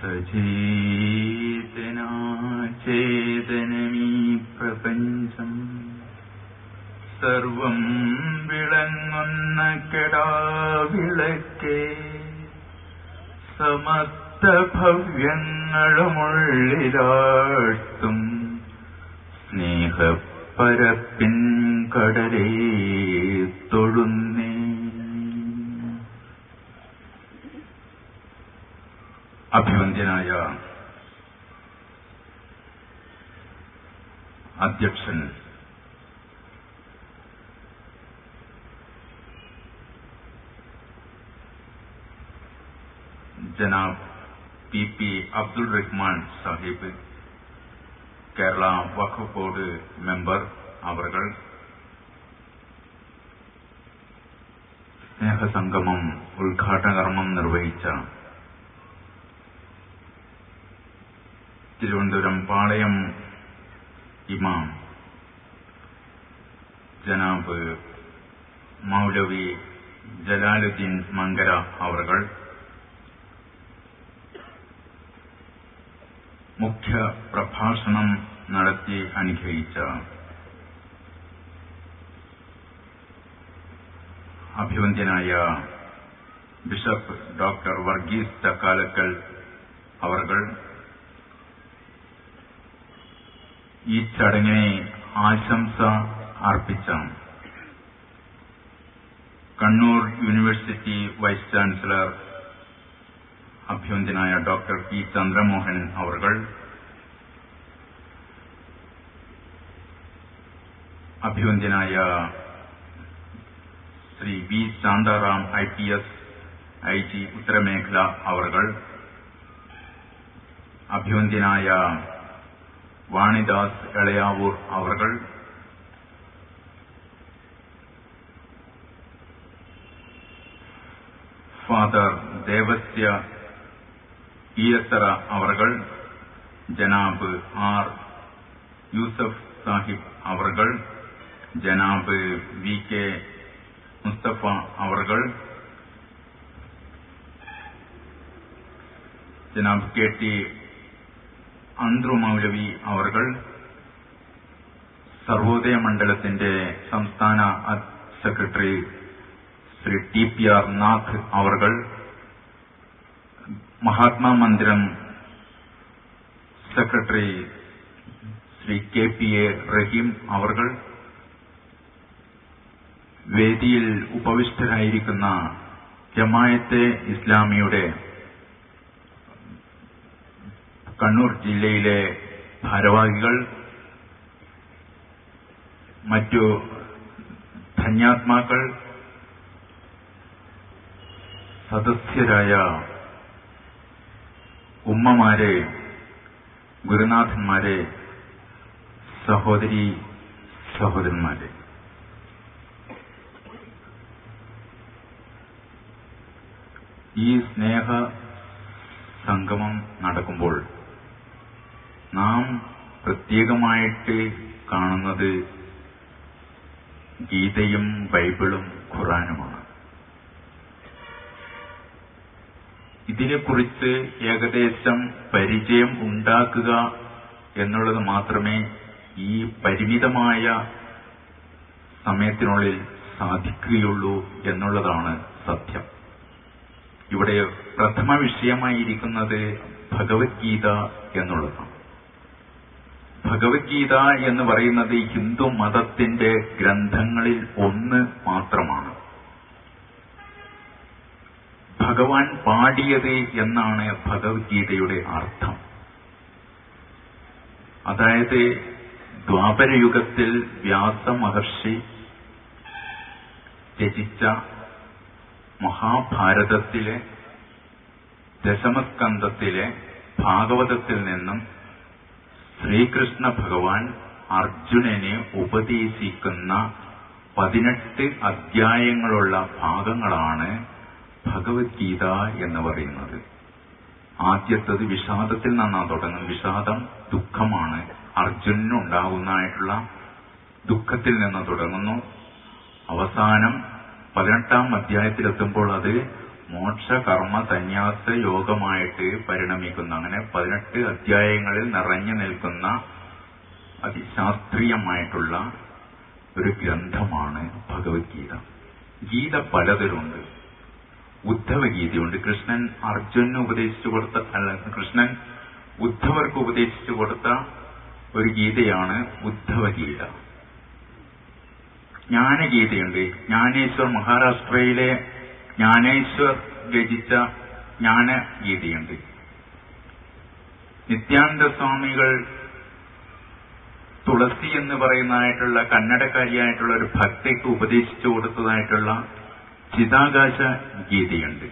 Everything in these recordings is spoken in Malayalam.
സചേതനാചേതനമീ പ്രപഞ്ചം സർവം വിളങ്ങുന്ന കെടാവിളക്കേ സമസ്ത ഭവ്യങ്ങളുമുള്ളിലാഴ്ത്തും സ്നേഹപ്പരപ്പിൻ കടലേ തൊഴുന്നേ. അഭിവന്ദ്യനായ അധ്യക്ഷൻ ജനാബ് P P Abdul Rahman Sahib Kerala Waqf board member അവർകൾ സ്നേഹസംഗമം ഉദ്ഘാടന കർമ്മം നിർവഹിച്ച തിരുവനന്തപുരം പാളയം ഇമാം. ജനാബ് മൗലവി ജലാലുദ്ദീൻ മങ്കര അവർ മുഖ്യ പ്രഭാഷണം നടത്തി അനുഗ്രഹിച്ച അഭിവന്ദ്യനായ ബിഷപ്പ് ഡോക്ടർ വർഗീസ് ചക്കാലക്കൽ അവർകൾ ഈ ചടങ്ങിനെ ആശംസ അർപ്പിച്ച കണ്ണൂർ യൂണിവേഴ്സിറ്റി വൈസ് ചാൻസലർ അഭ്യന്തനായ ഡോക്ടർ പി ചന്ദ്രമോഹൻ അവർകൾ അഭ്യന്തനായ Shri V Shantaram I P S I G ഉത്തരമേഖല അവർകൾ അഭ്യന്തനായ വാണിദാസ് എളയാവൂർ അവർകൾ ഫാദർ ദേവസ്യ ഈയത്തറ അവർകൾ ജനാബ് ആർ യൂസഫ് സാഹിബ് അവർകൾ ജനാബ് വി കെ മുസ്തഫ അവർകൾ ജനാബ് കെ ടി അന്ത്രു മൗലവി അവർകൾ സർവോദയ മണ്ഡലത്തിന്റെ സംസ്ഥാന secretary Shri T P R Nath അവർകൾ Mahatma Mandiram secretary Shri K P A Rahim അവർകൾ വേദിയിൽ ഉപവിഷ്ടരായിരിക്കുന്ന ജമായത്തെ ഇസ്ലാമിയുടെ കണ്ണൂർ ജില്ലയിലെ ഭാരവാഹികൾ മറ്റു ധന്യാത്മാക്കൾ സദസ്യരായ ഉമ്മമാരെ ഗുരുനാഥന്മാരെ സഹോദരി സഹോദരന്മാരെ. ഈ സ്നേഹ സംഗമം നടക്കുമ്പോൾ നാം പ്രത്യേകമായിട്ട് കാണുന്നത് ഗീതയും ബൈബിളും ഖുറാനുമാണ്. ഇതിനെക്കുറിച്ച് ഏകദേശം പരിചയം ഉണ്ടാക്കുക എന്നുള്ളത് മാത്രമേ ഈ പരിമിതമായ സമയത്തിനുള്ളിൽ സാധിക്കുകയുള്ളൂ എന്നുള്ളതാണ് സത്യം. ഇവിടെ പ്രഥമ വിഷയമായിരിക്കുന്നത് ഭഗവത്ഗീത എന്നുള്ളതാണ്. ഭഗവത്ഗീത എന്ന് പറയുന്നത് ഹിന്ദു മതത്തിന്റെ ഗ്രന്ഥങ്ങളിൽ ഒന്ന് മാത്രമാണ്. ഭഗവാൻ പാടിയത് എന്നാണ് ഭഗവത്ഗീതയുടെ അർത്ഥം. അതായത് ദ്വാപരയുഗത്തിൽ വ്യാസ മഹർഷി രചിച്ച മഹാഭാരതത്തിലെ ദശമസ്കന്ധത്തിലെ ഭാഗവതത്തിൽ നിന്നും ശ്രീകൃഷ്ണ ഭഗവാൻ അർജുനനെ ഉപദേശിക്കുന്ന പതിനെട്ട് അധ്യായങ്ങളുള്ള ഭാഗങ്ങളാണ് ഭഗവത്ഗീത എന്ന് പറയുന്നത്. ആദ്യത്തത് വിഷാദത്തിൽ നിന്നാണ് തുടങ്ങുന്നത് വിഷാദം ദുഃഖമാണ്. അർജുനനുണ്ടാകുന്നതായിട്ടുള്ള ദുഃഖത്തിൽ നിന്ന് തുടങ്ങുന്നു. അവസാനം പതിനെട്ടാം അധ്യായത്തിലെത്തുമ്പോൾ അത് മോക്ഷ കർമ്മ സന്യാസ യോഗമായിട്ട് പരിണമിക്കുന്ന. അങ്ങനെ പതിനെട്ട് അധ്യായങ്ങളിൽ നിറഞ്ഞു നിൽക്കുന്ന അതിശാസ്ത്രീയമായിട്ടുള്ള ഒരു ഗ്രന്ഥമാണ് ഭഗവത്ഗീത. ഗീത പലതരമുണ്ട് ഉദ്ധവഗീതയുണ്ട്. കൃഷ്ണൻ അർജുനന് ഉപദേശിച്ചു കൊടുത്ത അല്ല കൃഷ്ണൻ ഉദ്ധവർക്ക് ഉപദേശിച്ചു കൊടുത്ത ഒരു ഗീതയാണ് ഉദ്ധവഗീത. ജ്ഞാനഗീതയുണ്ട്. ജ്ഞാനേശ്വർ മഹാരാഷ്ട്രയിലെ ജ്ഞാനേശ്വർ രചിച്ച ജ്ഞാനഗീതയുണ്ട്. നിത്യാനന്ദ സ്വാമികൾ തുളസി എന്ന് പറയുന്നതായിട്ടുള്ള കന്നഡക്കാരിയായിട്ടുള്ള ഒരു ഭക്തയ്ക്ക് ഉപദേശിച്ചു കൊടുത്തതായിട്ടുള്ള ചിതാകാശ ഗീതയുണ്ട്.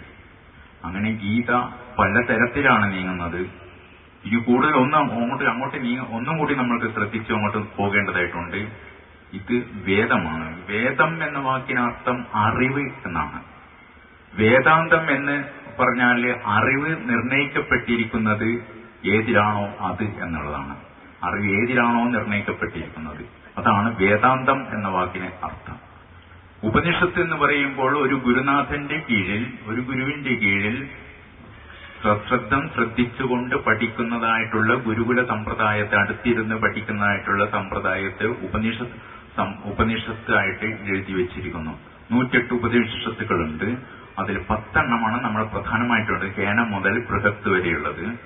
അങ്ങനെ ഗീത പലതരത്തിലാണ് നീങ്ങുന്നത്. ഇനി കൂടുതൽ ഒന്നും അങ്ങോട്ട് അങ്ങോട്ട് നീങ്ങ ഒന്നും കൂടി നമ്മൾക്ക് ശ്രദ്ധിച്ചു അങ്ങോട്ട് പോകേണ്ടതായിട്ടുണ്ട്. ഇത് വേദമാണ്. വേദം എന്ന വാക്കിനർത്ഥം അറിവ് എന്നാണ്. വേദാന്തം എന്ന് പറഞ്ഞാൽ അറിവ് നിർണയിക്കപ്പെട്ടിരിക്കുന്നത് ഏതിലാണോ അത് എന്നുള്ളതാണ്. അറിവ് ഏതിലാണോ നിർണയിക്കപ്പെട്ടിരിക്കുന്നത്? അതാണ് വേദാന്തം എന്ന വാക്കിന് അർത്ഥം. ഉപനിഷത്ത് എന്ന് പറയുമ്പോൾ ഒരു ഗുരുനാഥന്റെ കീഴിൽ ഒരു ഗുരുവിന്റെ കീഴിൽ സശ്രദ്ധം ശ്രദ്ധിച്ചുകൊണ്ട് പഠിക്കുന്നതായിട്ടുള്ള ഗുരുകുല സമ്പ്രദായത്തെ അടുത്തിരുന്ന് പഠിക്കുന്നതായിട്ടുള്ള സമ്പ്രദായത്തെ ഉപനിഷത്ത് ഉപനിഷത്തായിട്ട് എഴുതി വെച്ചിരിക്കുന്നു. നൂറ്റെട്ട് ഉപനിഷത്തുകളുണ്ട്. അതിൽ പത്തെണ്ണമാണ് നമ്മൾ പ്രധാനമായിട്ടുള്ളത്. കേന മുതൽ ബൃഹത്ത് വരെയുള്ളത്.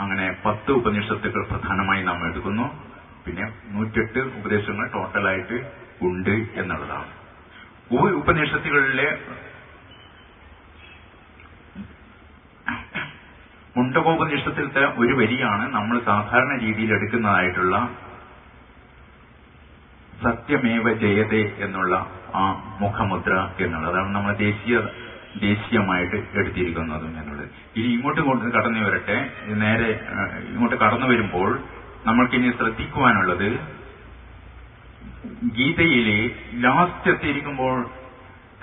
അങ്ങനെ പത്ത് ഉപനിഷത്തുകൾ പ്രധാനമായി നാം എടുക്കുന്നു. പിന്നെ നൂറ്റെട്ട് ഉപദേശങ്ങൾ ടോട്ടലായിട്ട് ഉണ്ട് എന്നുള്ളതാണ്. ഉപ- ഉപനിഷത്തുകളിലെ മുണ്ടകോപനിഷത്തിലത്തെ ഒരു വരിയാണ് നമ്മൾ സാധാരണ രീതിയിൽ എടുക്കുന്നതായിട്ടുള്ള സത്യമേവ ജയതേ എന്നുള്ള ആ മുഖമുദ്ര എന്നുള്ളത്. അതാണ് നമ്മൾ ദേശീയ ദേശീയമായിട്ട് എടുത്തിരിക്കുന്നതും എന്നുള്ളത് ഇനി ഇങ്ങോട്ട് കൊണ്ട് കടന്നു വരട്ടെ. നേരെ ഇങ്ങോട്ട് കടന്നു വരുമ്പോൾ നമ്മൾക്കിനി ശ്രദ്ധിക്കുവാനുള്ളത് ഗീതയിലെ ലാസ്റ്റ് എത്തിയിരിക്കുമ്പോൾ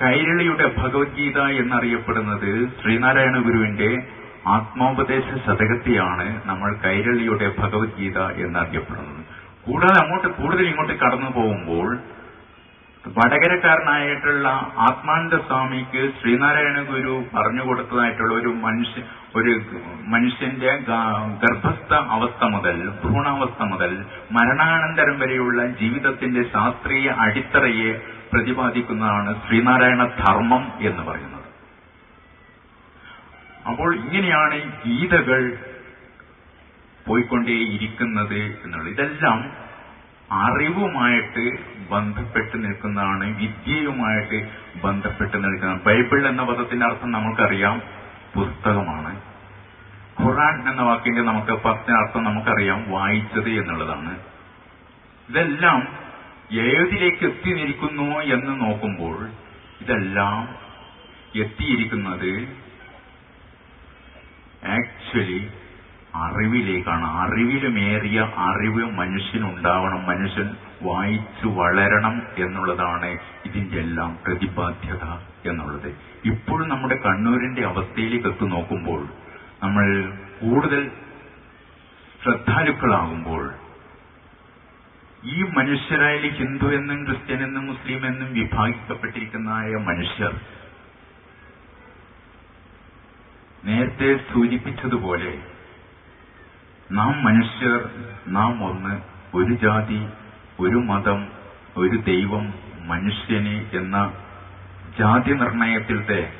കൈരളിയുടെ ഭഗവത്ഗീത എന്നറിയപ്പെടുന്നത് ശ്രീനാരായണ ഗുരുവിന്റെ ആത്മോപദേശ ശതകത്തെയാണ് നമ്മൾ കൈരളിയുടെ ഭഗവത്ഗീത എന്നറിയപ്പെടുന്നത്. കൂടാതെ അങ്ങോട്ട് കൂടുതൽ ഇങ്ങോട്ട് കടന്നു പോകുമ്പോൾ വടകരക്കാരനായിട്ടുള്ള ആത്മാനന്ദ സ്വാമിക്ക് ശ്രീനാരായണ ഗുരു പറഞ്ഞു കൊടുത്തതായിട്ടുള്ള ഒരു മനുഷ്യ ഒരു മനുഷ്യന്റെ ഗർഭസ്ഥ അവസ്ഥ മുതൽ ഭ്രൂണാവസ്ഥ മുതൽ മരണാനന്തരം വരെയുള്ള ജീവിതത്തിന്റെ ശാസ്ത്രീയ അടിത്തറയെ പ്രതിപാദിക്കുന്നതാണ് ശ്രീനാരായണ ധർമ്മം എന്ന് പറയുന്നത്. അപ്പോൾ ഇങ്ങനെയാണ് ഗീതകൾ പോയിക്കൊണ്ടേയിരിക്കുന്നത് എന്നുള്ളത്. ഇതെല്ലാം അറിവുമായിട്ട് ബന്ധപ്പെട്ട് നിൽക്കുന്നതാണ് വിദ്യയുമായിട്ട് ബന്ധപ്പെട്ട് നിൽക്കുന്നതാണ്. ബൈബിൾ എന്ന പദത്തിന്റെ അർത്ഥം നമുക്കറിയാം പുസ്തകമാണ്. ഖുറാൻ എന്ന വാക്കിന്റെ നമുക്ക് പത്തിന്റെ അർത്ഥം നമുക്കറിയാം വായിച്ചത് എന്നുള്ളതാണ്. ഇതെല്ലാം ഏതിലേക്ക് എത്തി നിൽക്കുന്നു എന്ന് നോക്കുമ്പോൾ ഇതെല്ലാം എത്തിയിരിക്കുന്നത് ആക്ച്വലി അറിവിലേക്കാണ്. അറിവിലുമേറിയ അറിവ് മനുഷ്യനുണ്ടാവണം. മനുഷ്യൻ വായിച്ചു വളരണം എന്നുള്ളതാണ് ഇതിന്റെ എല്ലാം പ്രതിബാധ്യത എന്നുള്ളത്. ഇപ്പോൾ നമ്മുടെ കണ്ണൂരിന്റെ അവസ്ഥയിലേക്ക് എത്തു നോക്കുമ്പോൾ നമ്മൾ കൂടുതൽ ശ്രദ്ധാലുക്കളാകുമ്പോൾ ഈ മനുഷ്യരായ ഹിന്ദു എന്നും ക്രിസ്ത്യൻ എന്നും മുസ്ലിം എന്നും വിഭാഗിക്കപ്പെട്ടിരിക്കുന്നതായ മനുഷ്യർ നേരത്തെ സൂചിപ്പിച്ചതുപോലെ നാം മനുഷ്യർ നാം ഒന്ന്. ഒരു ജാതി ഒരു മതം ഒരു ദൈവം മനുഷ്യന് എന്ന ജാതി നിർണയത്തിലത്തെ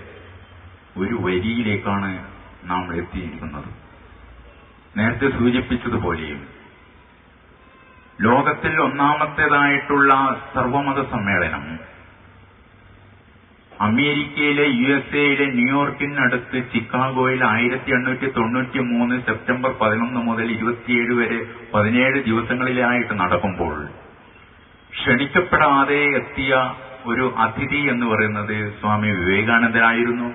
ഒരു വരിയിലേക്കാണ് നാം എത്തിയിരിക്കുന്നത്. നേരത്തെ സൂചിപ്പിച്ചതുപോലെയും ലോകത്തിൽ ഒന്നാമത്തേതായിട്ടുള്ള സർവമത സമ്മേളനം അമേരിക്കയിലെ യു എസ് എയുടെ ന്യൂയോർക്കിനടുത്ത് ചിക്കാഗോയിൽ ആയിരത്തി എണ്ണൂറ്റി തൊണ്ണൂറ്റി മൂന്ന് സെപ്റ്റംബർ പതിനൊന്ന് മുതൽ ഇരുപത്തിയേഴ് വരെ പതിനേഴ് ദിവസങ്ങളിലായിട്ട് നടക്കുമ്പോൾ ക്ഷണിക്കപ്പെടാതെ എത്തിയ ഒരു അതിഥി എന്ന് പറയുന്നത് സ്വാമി വിവേകാനന്ദനായിരുന്നു.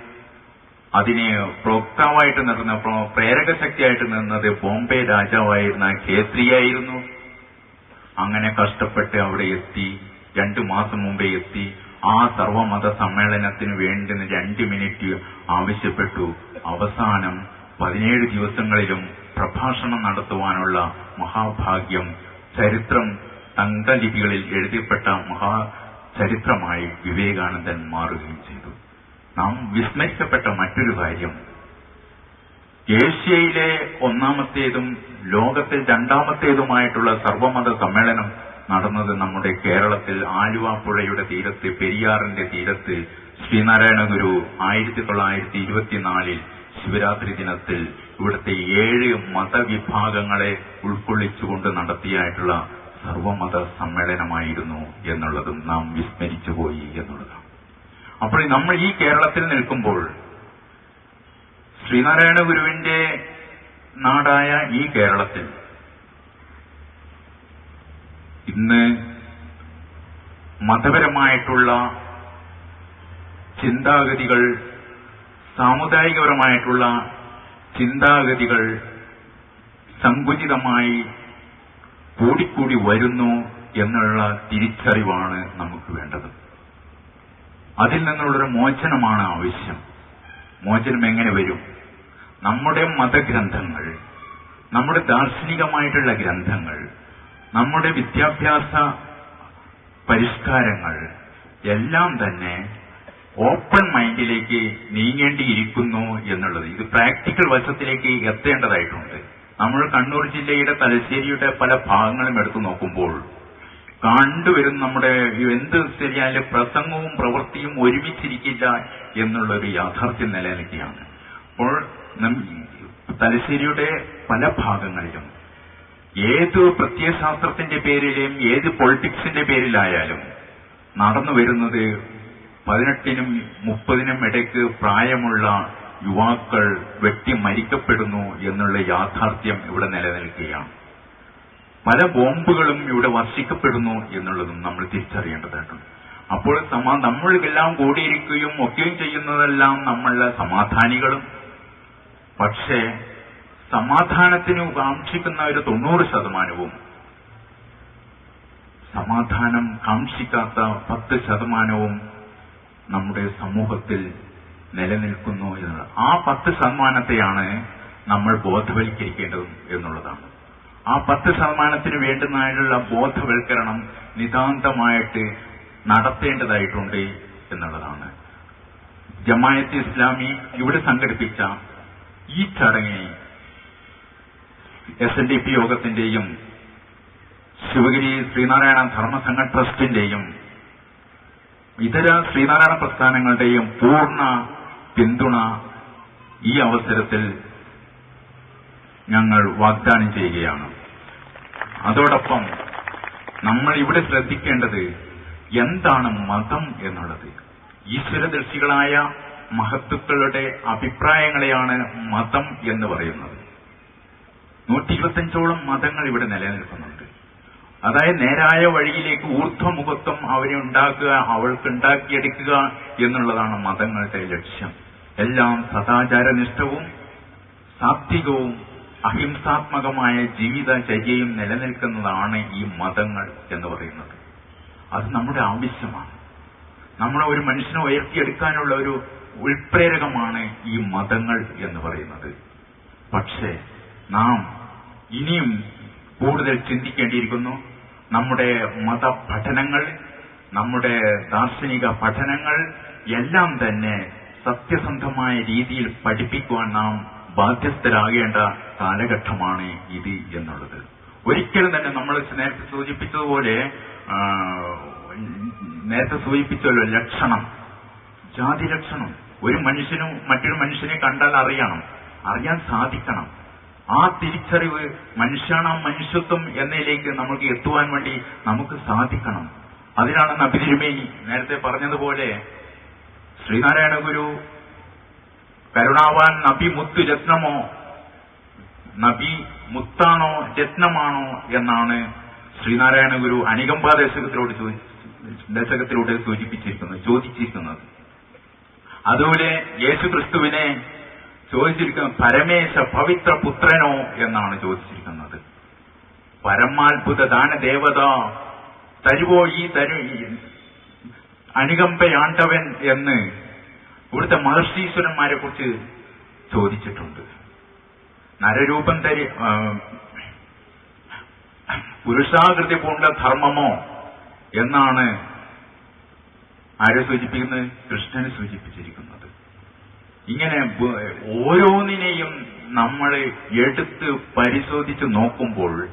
അതിനെ പ്രോക്താവായിട്ട് പ്രോ- പ്രേരക ശക്തിയായിട്ട് നിന്നത് ബോംബെ രാജാവായിരുന്ന ഖേത്രിയായിരുന്നു അങ്ങനെ കഷ്ടപ്പെട്ട് അവിടെ എത്തി രണ്ടു മാസം മുമ്പേ എത്തി. ആ സർവമത സമ്മേളനത്തിന് വേണ്ടുന്ന രണ്ട് മിനിറ്റ് ആവശ്യപ്പെട്ടു. അവസാനം പതിനേഴ് ദിവസങ്ങളിലും പ്രഭാഷണം നടത്തുവാനുള്ള മഹാഭാഗ്യം ചരിത്രം തങ്കലിപികളിൽ എഴുതിപ്പെട്ട മഹാ ചരിത്രമായി വിവേകാനന്ദൻ മാറുകയും ചെയ്തു. നാം വിസ്മരിക്കപ്പെട്ട മറ്റൊരു കാര്യം. ഏഷ്യയിലെ ഒന്നാമത്തേതും ലോകത്തിൽ രണ്ടാമത്തേതുമായിട്ടുള്ള സർവമത സമ്മേളനം നടന്നത് നമ്മുടെ കേരളത്തിൽ ആലുവാപ്പുഴയുടെ തീരത്ത് പെരിയാറിന്റെ തീരത്ത് ശ്രീനാരായണ ഗുരു ആയിരത്തി തൊള്ളായിരത്തി ഇരുപത്തിനാലിൽ ശിവരാത്രി ദിനത്തിൽ ഇവിടുത്തെ ഏഴ് മതവിഭാഗങ്ങളെ ഉൾക്കൊള്ളിച്ചുകൊണ്ട് നടത്തിയായിട്ടുള്ള സർവമത സമ്മേളനമായിരുന്നു എന്നുള്ളതും നാം വിസ്മരിച്ചുപോയി എന്നുള്ളതാണ്. അപ്പോൾ നമ്മൾ ഈ കേരളത്തിൽ നിൽക്കുമ്പോൾ ശ്രീനാരായണ ഗുരുവിന്റെ നാടായ ഈ കേരളത്തിൽ ഇന്ന് മതപരമായിട്ടുള്ള ചിന്താഗതികൾ സാമുദായികപരമായിട്ടുള്ള ചിന്താഗതികൾ സങ്കുചിതമായി കൂടിക്കൂടി വരുന്നു എന്നുള്ള തിരിച്ചറിവാണ് നമുക്ക് വേണ്ടത്. അതിൽ നിന്നുള്ളൊരു മോചനമാണ് ആവശ്യം. മോചനം എങ്ങനെ വരും? നമ്മുടെ മതഗ്രന്ഥങ്ങൾ നമ്മുടെ ദാർശനികമായിട്ടുള്ള ഗ്രന്ഥങ്ങൾ നമ്മുടെ വിദ്യാഭ്യാസ പരിഷ്കാരങ്ങൾ എല്ലാം തന്നെ ഓപ്പൺ മൈൻഡിലേക്ക് നീങ്ങേണ്ടിയിരിക്കുന്നു എന്നുള്ളത്. ഇത് പ്രാക്ടിക്കൽ വശത്തിലേക്ക് എത്തേണ്ടതായിട്ടുണ്ട്. നമ്മൾ കണ്ണൂർ ജില്ലയുടെ തലശ്ശേരിയുടെ പല ഭാഗങ്ങളും എടുത്തു നോക്കുമ്പോൾ കണ്ടുവരും നമ്മുടെ എന്ത് ശരിയായാലും പ്രസംഗവും പ്രവൃത്തിയും ഒരുമിച്ചിരിക്കില്ല എന്നുള്ളൊരു യാഥാർത്ഥ്യം നിലനിൽക്കുകയാണ്. അപ്പോൾ തലശ്ശേരിയുടെ പല ഭാഗങ്ങളിലും ഏത് പ്രത്യയശാസ്ത്രത്തിന്റെ പേരിലും ഏത് പൊളിറ്റിക്സിന്റെ പേരിലായാലും നടന്നു വരുന്നത് പതിനെട്ടിനും മുപ്പതിനും ഇടയ്ക്ക് പ്രായമുള്ള യുവാക്കൾ വെട്ടി മരിക്കപ്പെടുന്നു എന്നുള്ള യാഥാർത്ഥ്യം ഇവിടെ നിലനിൽക്കുകയാണ്. പല ബോംബുകളും ഇവിടെ വർഷിക്കപ്പെടുന്നു എന്നുള്ളതും നമ്മൾ തിരിച്ചറിയേണ്ടതായിട്ടുണ്ട്. അപ്പോൾ സമാ നമ്മൾക്കെല്ലാം കൂടിയിരിക്കുകയും ഒക്കെയും ചെയ്യുന്നതെല്ലാം നമ്മളുടെ സമാധാനികളും. പക്ഷേ സമാധാനത്തിന് കാക്ഷിക്കുന്ന ഒരു തൊണ്ണൂറ് ശതമാനവും. സമാധാനം കാക്ഷിക്കാത്ത പത്ത് ശതമാനവും നമ്മുടെ സമൂഹത്തിൽ നിലനിൽക്കുന്നു എന്നുള്ളത് ആ പത്ത് ശതമാനത്തെയാണ് നമ്മൾ ബോധവൽക്കരിക്കേണ്ടത് എന്നുള്ളതാണ്. ആ പത്ത് ശതമാനത്തിന് വേണ്ടുന്നതിനുള്ള ബോധവൽക്കരണം നിതാന്തമായിട്ട് നടത്തേണ്ടതായിട്ടുണ്ട് എന്നുള്ളതാണ്. ജമായത്ത് ഇസ്ലാമി ഇവിടെ സംഘടിപ്പിച്ച ഈ ചടങ്ങിനെ എസ് എൻ ഡി പി യോഗത്തിന്റെയും ശിവഗിരി ശ്രീനാരായണ ധർമ്മസംഘ ട്രസ്റ്റിന്റെയും ഇതര ശ്രീനാരായണ പ്രസ്ഥാനങ്ങളുടെയും പൂർണ പിന്തുണ ഈ അവസരത്തിൽ ഞങ്ങൾ വാഗ്ദാനം ചെയ്യുകയാണ്. അതോടൊപ്പം നമ്മൾ ഇവിടെ ശ്രദ്ധിക്കേണ്ടത് എന്താണ് മതം എന്നുള്ളത്. ഈശ്വരദർശികളായ മഹത്തുക്കളുടെ അഭിപ്രായങ്ങളെയാണ് മതം എന്ന് പറയുന്നത്. നൂറ്റി ഇരുപത്തഞ്ചോളം മതങ്ങൾ ഇവിടെ നിലനിൽക്കുന്നുണ്ട്. അതായത് നേരായ വഴിയിലേക്ക് ഊർധ്വമുഖത്വം അവരെ ഉണ്ടാക്കുക അവൾക്ക് ഉണ്ടാക്കിയെടുക്കുക എന്നുള്ളതാണ് മതങ്ങളുടെ ലക്ഷ്യം. എല്ലാം സദാചാരനിഷ്ഠവും സാത്വികവും അഹിംസാത്മകമായ ജീവിതചര്യയും നിലനിൽക്കുന്നതാണ് ഈ മതങ്ങൾ എന്ന് പറയുന്നത്. അത് നമ്മുടെ ആവശ്യമാണ്. നമ്മളെ ഒരു മനുഷ്യനെ ഉയർത്തിയെടുക്കാനുള്ള ഒരു ഉൾപ്രേരകമാണ് ഈ മതങ്ങൾ എന്ന് പറയുന്നത്. പക്ഷേ നാം ഇനിയും കൂടുതൽ ചിന്തിക്കേണ്ടിയിരിക്കുന്നു. നമ്മുടെ മതപഠനങ്ങൾ നമ്മുടെ ദാർശനിക പഠനങ്ങൾ എല്ലാം തന്നെ സത്യസന്ധമായ രീതിയിൽ പഠിപ്പിക്കുവാൻ നാം ബാധ്യസ്ഥരാകേണ്ട കാലഘട്ടമാണ് ഇത് എന്നുള്ളത്. ഒരിക്കലും തന്നെ നമ്മൾ നേരത്തെ സൂചിപ്പിച്ചതുപോലെ നേരത്തെ സൂചിപ്പിച്ചല്ലോ ലക്ഷണം. ജാതി ലക്ഷണം. ഒരു മനുഷ്യനും മറ്റൊരു മനുഷ്യനെ കണ്ടാൽ അറിയണം. അറിയാൻ സാധിക്കണം. ആ തിരിച്ചറിവ് മനുഷ്യണം മനുഷ്യത്വം എന്നതിലേക്ക് നമുക്ക് എത്തുവാൻ വേണ്ടി നമുക്ക് സാധിക്കണം. അതിനാണ് നബി തിരുമേനി നേരത്തെ പറഞ്ഞതുപോലെ ശ്രീനാരായണ ഗുരു കരുണാവാൻ നബി മുത്തു രത്നമോ നബി മുത്താണോ രത്നമാണോ എന്നാണ് ശ്രീനാരായണ ഗുരു അനികമ്പ ദശകത്തിലൂടെ ദശകത്തിലൂടെ സൂചിപ്പിച്ചിരിക്കുന്നത് ചോദിച്ചിരിക്കുന്നത്. അതുപോലെ യേശു ക്രിസ്തുവിനെ ചോദിച്ചിരിക്കുന്നത് പരമേശ പവിത്ര പുത്രനോ എന്നാണ് ചോദിച്ചിരിക്കുന്നത്. പരമാത്ഭുത ദാന ദേവത തരുവോ ഈ തരു അനുകമ്പയാണ്ടവൻ എന്ന് ഇവിടുത്തെ മഹർഷീശ്വരന്മാരെ കുറിച്ച് ചോദിച്ചിട്ടുണ്ട്. നരരൂപം തരി പുരുഷാകൃതി പൂണ്ട ധർമ്മമോ എന്നാണ് ആരെ സൂചിപ്പിക്കുന്നത്? കൃഷ്ണനെ സൂചിപ്പിച്ചിരിക്കുന്നത്. ഇങ്ങനെ ഓരോന്നിനെയും നമ്മൾ എടുത്ത് പരിശോധിച്ച് നോക്കുമ്പോൾ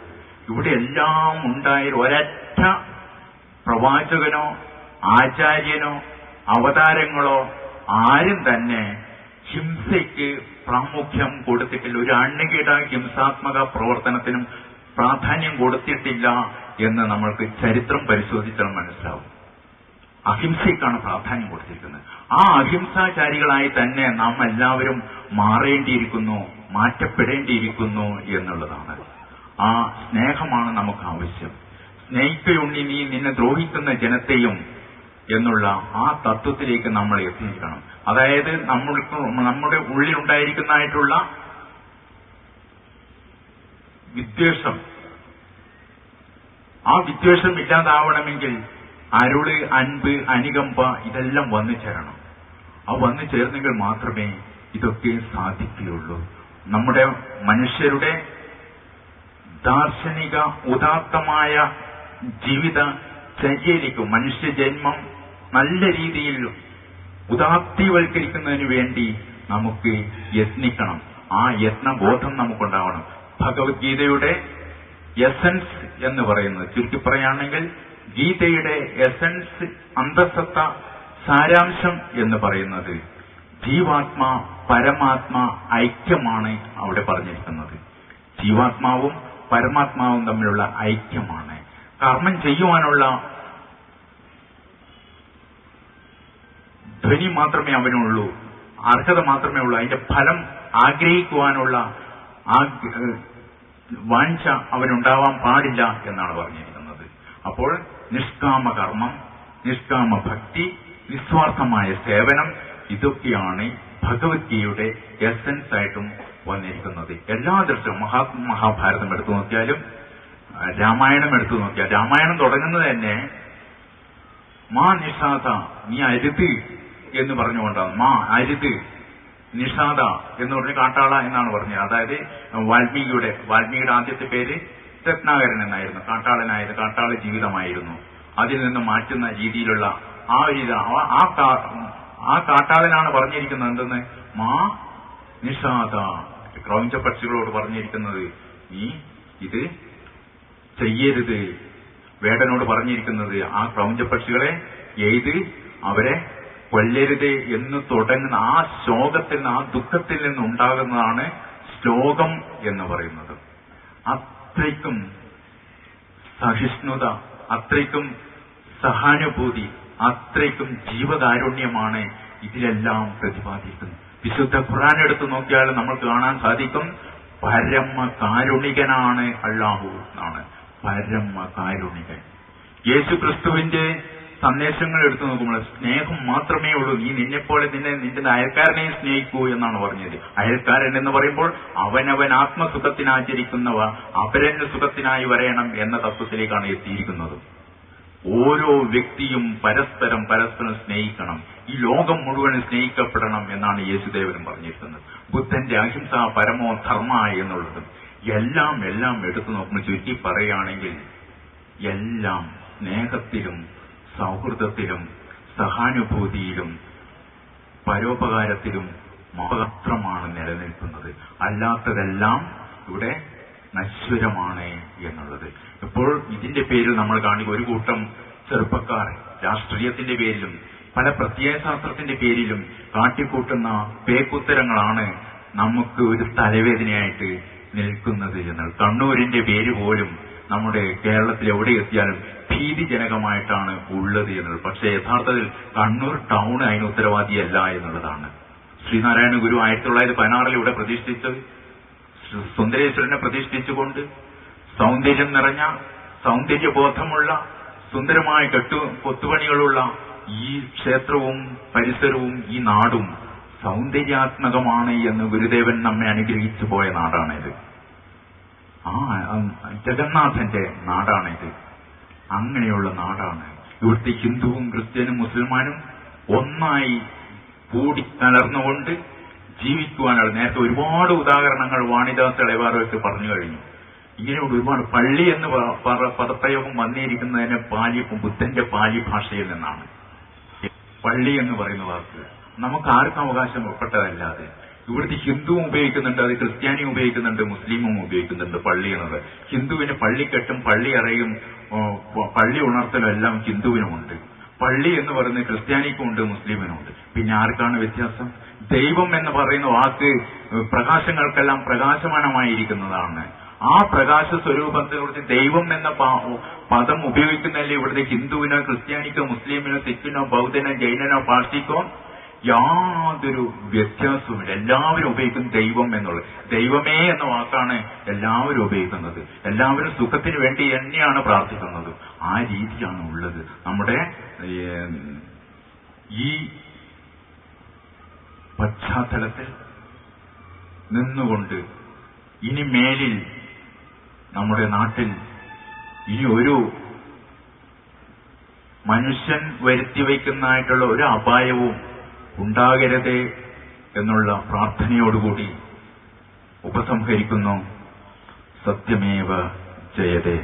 ഇവിടെ എല്ലാം ഉണ്ടായ ഒരൊറ്റ പ്രവാചകനോ ആചാര്യനോ അവതാരങ്ങളോ ആരും തന്നെ ഹിംസയ്ക്ക് പ്രാമുഖ്യം കൊടുത്തിട്ടില്ല. ഒരു അണ്ണുകിട ഹിംസാത്മക പ്രവർത്തനത്തിനും പ്രാധാന്യം കൊടുത്തിട്ടില്ല എന്ന് നമ്മൾക്ക് ചരിത്രം പരിശോധിച്ചാൽ മനസ്സിലാവും. അഹിംസയ്ക്കാണ് പ്രാധാന്യം കൊടുത്തിരിക്കുന്നത്. ആ അഹിംസാചാരികളായി തന്നെ നാം എല്ലാവരും മാറേണ്ടിയിരിക്കുന്നു മാറ്റപ്പെടേണ്ടിയിരിക്കുന്നു എന്നുള്ളതാണ്. ആ സ്നേഹമാണ് നമുക്ക് ആവശ്യം സ്നേഹിക്കയുണ്ണി നീ നിന്നെ ദ്രോഹിക്കുന്ന ജനത്തെയും എന്നുള്ള ആ തത്വത്തിലേക്ക് നമ്മൾ എത്തിയിരിക്കണം. അതായത് നമ്മൾ നമ്മുടെ ഉള്ളിലുണ്ടായിരിക്കുന്നതായിട്ടുള്ള വിദ്വേഷം. ആ വിദ്വേഷം ഇല്ലാതാവണമെങ്കിൽ അരുൾ അൻപ് അനുകമ്പ ഇതെല്ലാം വന്നു ചേരണം. ആ വന്നു ചേർന്നെങ്കിൽ മാത്രമേ ഇതൊക്കെ സാധിക്കുകയുള്ളൂ. നമ്മുടെ മനുഷ്യരുടെ ദാർശനിക ഉദാത്തമായ ജീവിത മനുഷ്യ മനുഷ്യജന്മം നല്ല രീതിയിൽ ഉദാത്തീവൽക്കരിക്കുന്നതിന് വേണ്ടി നമുക്ക് യത്നിക്കണം. ആ യത്നബോധം നമുക്കുണ്ടാവണം. ഭഗവത്ഗീതയുടെ എസൻസ് എന്ന് പറയുന്നത് ചുരുക്കി പറയുകയാണെങ്കിൽ ഗീതയുടെ എസൻസ് അന്തസത്ത സാരാംശം എന്ന് പറയുന്നത് ജീവാത്മാ പരമാത്മാ ഐക്യമാണ് അവിടെ പറഞ്ഞിരിക്കുന്നത്. ജീവാത്മാവും പരമാത്മാവും തമ്മിലുള്ള ഐക്യമാണ്. കർമ്മം ചെയ്യുവാനുള്ള ധ്വനി മാത്രമേ അവനുള്ളൂ. അർഹത മാത്രമേ ഉള്ളൂ. അതിന്റെ ഫലം ആഗ്രഹിക്കുവാനുള്ള വാഞ്ച അവനുണ്ടാവാൻ പാടില്ല എന്നാണ് പറഞ്ഞിരിക്കുന്നത്. അപ്പോൾ നിഷ്കാമ കർമ്മം നിഷ്കാമ ഭക്തി നിസ്വാർത്ഥമായ സേവനം ഇതൊക്കെയാണ് ഭഗവത്ഗീതയുടെ എസൻസ് ആയിട്ടും വന്നിരിക്കുന്നത്. എല്ലാ ദൃശ്യവും മഹാ മഹാഭാരതം എടുത്തു നോക്കിയാലും രാമായണം എടുത്തു നോക്കിയാൽ രാമായണം തുടങ്ങുന്നത് തന്നെ മാ നിഷാദ നീ അരുത് എന്ന് പറഞ്ഞുകൊണ്ടാണ്. മാ അരുത് നിഷാദ എന്ന് പറഞ്ഞ് കാട്ടാള എന്നാണ് പറഞ്ഞത്. അതായത് വാൽമീകിയുടെ വാൽമീകിയുടെ ആദ്യത്തെ പേര് രത്നാകരൻ എന്നായിരുന്നു കാട്ടാളനായത് കാട്ടാള ജീവിതമായിരുന്നു. അതിൽ നിന്ന് മാറ്റുന്ന രീതിയിലുള്ള ആ ഒരു ആ- ആ കാട്ടാളനാണ് പറഞ്ഞിരിക്കുന്നത് എന്തെന്ന്? മാ നിഷാദ. ക്രൗഞ്ച പക്ഷികളോട് പറഞ്ഞിരിക്കുന്നത് നീ ഇത് ചെയ്യരുത്. വേടനോട് പറഞ്ഞിരിക്കുന്നത് ആ ക്രൗഞ്ച പക്ഷികളെ എഴുത് അവരെ കൊല്ലരുത് എന്ന് തുടങ്ങുന്ന ആ ശോകത്തിൽ നിന്ന് ആ ദുഃഖത്തിൽ നിന്ന് ഉണ്ടാകുന്നതാണ് ശ്ലോകം എന്ന് പറയുന്നത്. അത്രയ്ക്കും സഹിഷ്ണുത അത്രയ്ക്കും സഹാനുഭൂതി അത്രയ്ക്കും ജീവകാരുണ്യമാണ് ഇതിലെല്ലാം പ്രതിപാദിക്കുന്നത്. വിശുദ്ധ ഖുറാൻ എടുത്തു നോക്കിയാൽ നമ്മൾ കാണാൻ സാധിക്കും പരമ കാരുണികനാണ് അള്ളാഹു എന്നാണ്. പരമ കാരുണികൻ യേശു ക്രിസ്തുവിന്റെ സന്ദേശങ്ങൾ എടുത്തു നോക്കുമ്പോൾ സ്നേഹം മാത്രമേ ഉള്ളൂ. നീ നിന്നെപ്പോലെ നിന്നെ നിന്റെ അയൽക്കാരനെയും സ്നേഹിക്കൂ എന്നാണ് പറഞ്ഞത്. അയൽക്കാരൻ എന്ന് പറയുമ്പോൾ അവനവൻ ആത്മസുഖത്തിനാചരിക്കുന്നവ അപരന്റെ സുഖത്തിനായി വരയണം എന്ന തത്വത്തിലേക്കാണ് എത്തിയിരിക്കുന്നത്. ഓരോ വ്യക്തിയും പരസ്പരം പരസ്പരം സ്നേഹിക്കണം. ഈ ലോകം മുഴുവൻ സ്നേഹിക്കപ്പെടണം എന്നാണ് യേശുദേവനും പറഞ്ഞിരിക്കുന്നത്. ബുദ്ധന്റെ അഹിംസ പരമോ ധർമ്മ എന്നുള്ളത് എല്ലാം എല്ലാം എടുത്തു നോക്കുമ്പോൾ ചുറ്റി പറയുകയാണെങ്കിൽ എല്ലാം സ്നേഹത്തിലും സൗഹൃദത്തിലും സഹാനുഭൂതിയിലും പരോപകാരത്തിലും മാത്രമാണ് നിലനിൽക്കുന്നത്. അല്ലാത്തതെല്ലാം ഇവിടെ നശ്വരമാണ് എന്നുള്ളത്. ഇപ്പോൾ ഇതിന്റെ പേരിൽ നമ്മൾ കാണുക ഒരു കൂട്ടം ചെറുപ്പക്കാർ രാഷ്ട്രീയത്തിന്റെ പേരിലും പല പ്രത്യയശാസ്ത്രത്തിന്റെ പേരിലും കാട്ടിക്കൂട്ടുന്ന പേക്കുത്തരങ്ങളാണ് നമുക്ക് ഒരു തലവേദനയായിട്ട് നിൽക്കുന്നത് എന്നുള്ളത് കണ്ണൂരിന്റെ പേര് പോലും നമ്മുടെ കേരളത്തിൽ എവിടെ എത്തിയാലും ഭീതിജനകമായിട്ടാണ് ഉള്ളത് എന്നുള്ളത്. പക്ഷേ യഥാർത്ഥത്തിൽ കണ്ണൂർ ടൗൺ അതിന് ഉത്തരവാദിയല്ല എന്നുള്ളതാണ്. ശ്രീനാരായണ ഗുരു ആയിരത്തി തൊള്ളായിരത്തി പതിനാറിൽ ഇവിടെ പ്രതിഷ്ഠിച്ചത്. സുന്ദരേശ്വരനെ പ്രതിഷ്ഠിച്ചുകൊണ്ട് സൗന്ദര്യം നിറഞ്ഞ സൗന്ദര്യബോധമുള്ള സുന്ദരമായ കെട്ടു കൊത്തുപണികളുള്ള ഈ ക്ഷേത്രവും പരിസരവും ഈ നാടും സൗന്ദര്യാത്മകമാണ് എന്ന് ഗുരുദേവൻ നമ്മെ അനുഗ്രഹിച്ചു പോയ നാടാണിത്. ആ ജഗന്നാഥന്റെ നാടാണിത്. അങ്ങനെയുള്ള നാടാണ്. ഇവിടുത്തെ ഹിന്ദുവും ക്രിസ്ത്യനും മുസ്ലിമാനും ഒന്നായി കൂടി തളർന്നുകൊണ്ട് ജീവിക്കുവാനാണ് നേരത്തെ ഒരുപാട് ഉദാഹരണങ്ങൾ വാണിദാസ് ഇളവാറൊക്കെ പറഞ്ഞു കഴിഞ്ഞു. ഇങ്ങനെയുള്ള ഒരുപാട് പള്ളി എന്ന് പദപ്രയോഗം വന്നിരിക്കുന്നതിന് പാലി ബുദ്ധന്റെ പാലി ഭാഷയിൽ നിന്നാണ്. പള്ളി എന്ന് പറയുന്ന വാക്ക്. നമുക്ക് ആർക്കും അവകാശപ്പെട്ടതല്ലാതെ ഇവിടുത്തെ ഹിന്ദുവും ഉപയോഗിക്കുന്നുണ്ട് അത് ക്രിസ്ത്യാനിയും ഉപയോഗിക്കുന്നുണ്ട് മുസ്ലിമും ഉപയോഗിക്കുന്നുണ്ട് പള്ളി എന്നത്. ഹിന്ദുവിന് പള്ളിക്കെട്ടും പള്ളി അറയും പള്ളി ഉണർത്തലും എല്ലാം ഹിന്ദുവിനുമുണ്ട്. പള്ളി എന്ന് പറയുന്നത് ക്രിസ്ത്യാനിക്കും ഉണ്ട് മുസ്ലിമിനും ഉണ്ട് പിന്നെ ആർക്കാണ് വ്യത്യാസം? ദൈവം എന്ന് പറയുന്ന വാക്ക് പ്രകാശങ്ങൾക്കെല്ലാം പ്രകാശമാനമായിരിക്കുന്നതാണ്. ആ പ്രകാശ സ്വരൂപത്തെ കുറിച്ച് ദൈവം എന്ന പദം ഉപയോഗിക്കുന്നതല്ലേ ഇവിടുത്തെ ഹിന്ദുവിനോ ക്രിസ്ത്യാനിക്കോ മുസ്ലിമിനോ സിഖിനോ ബൗദ്ധനോ ജൈനനോ പാർട്ടിക്കോ യാതൊരു വ്യത്യാസവുമില്ല. എല്ലാവരും ഉപയോഗിക്കുന്ന ദൈവം എന്നുള്ളത്. ദൈവമേ എന്ന വാക്കാണ് എല്ലാവരും ഉപയോഗിക്കുന്നത്. എല്ലാവരും സുഖത്തിന് വേണ്ടി തന്നെയാണ് പ്രാർത്ഥിക്കുന്നത്. ആ രീതിയാണ് ഉള്ളത്. നമ്മുടെ ഈ പശ്ചാത്തലത്തിൽ നിന്നുകൊണ്ട് ഇനി മേലിൽ നമ്മുടെ നാട്ടിൽ ഈ ഒരു മനുഷ്യൻ വരുത്തി വയ്ക്കുന്നതായിട്ടുള്ള ഒരു അപായവും ഉണ്ടാകരുതേ എന്നുള്ള പ്രാർത്ഥനയോടുകൂടി ഉപസംഹരിക്കുന്നു. സത്യമേവ ജയതേ.